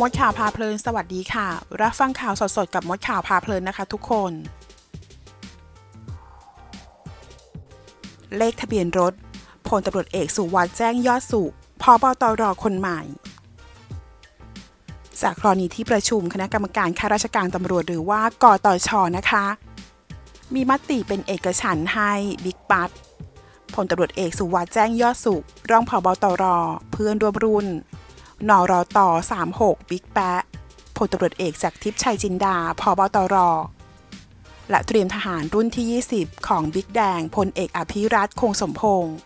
มดข่าวพาเพลิน สวัสดีค่ะ รับฟังข่าวสดๆ กับมดข่าวพาเพลินนะคะทุกคน เลขทะเบียนรถพลตำรวจเอกสุวัสด์แจ้งยอดสุขพบตรคนใหม่ จากกรณีที่ประชุมคณะกรรมการข้าราชการตำรวจหรือว่ากตชนะคะ มีมติเป็นเอกฉันให้บิ๊กปัตพลตำรวจเอกสุวัสด์แจ้งยอดสุขรองผบตร เพื่อนร่วมรุ่น นรต36 บิ๊กแปะพลตำรวจเอกจากทิพย์ชัยจินดาพบตร และเตรียมทหารรุ่นที่ 20 ของบิ๊กแดงพลเอกอภิรัตคงสมพงศ์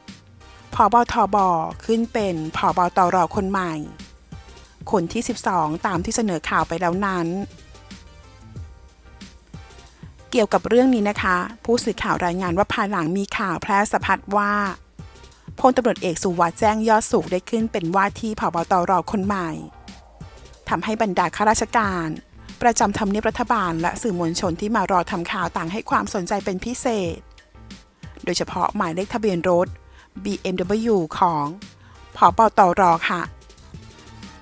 พบทบขึ้นเป็นพบตรคนใหม่ คนที่ 12 ตามที่เสนอข่าวไปแล้วนั้น เกี่ยวกับเรื่องนี้นะคะ ผู้สื่อข่าวรายงานว่าภายหลังมีข่าวแพร่สะพัดว่า พลตำรวจเอกสุวัสด์แจ้งยอดสุขได้ขึ้นเป็นว่าที่ผบตรคนใหม่ทำให้บรรดาข้าราชการ ประจำทำเนียบรัฐบาลและสื่อมวลชนที่มารอทำข่าวต่างให้ความสนใจเป็นพิเศษ โดยเฉพาะหมายเลขทะเบียนรถ BMW ของผบตรค่ะ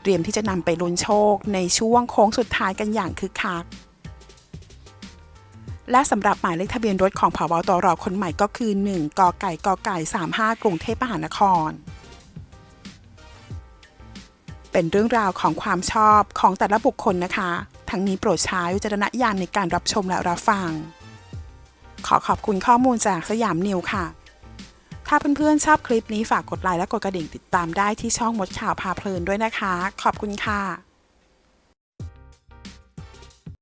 เตรียมที่จะนำไปลุ้นโชคในช่วงโค้งสุดท้ายกันอย่างคึกคัก และสำหรับหมายเลขทะเบียนรถของผบตรคนใหม่ก็คือ 1 กไก่กไก่ 35 กรุงเทพมหานคร เป็นเรื่องราวของความชอบของแต่ละบุคคลนะคะ ทั้งนี้โปรดใช้วิจารณญาณในการรับชมและรับฟัง ขอขอบคุณข้อมูลจากสยามนิวค่ะ ถ้าเพื่อนๆชอบคลิปนี้ฝากกดไลค์และกดกระดิ่งติดตามได้ที่ช่องมดข่าวพาเพลินด้วยนะคะ ขอบคุณค่ะ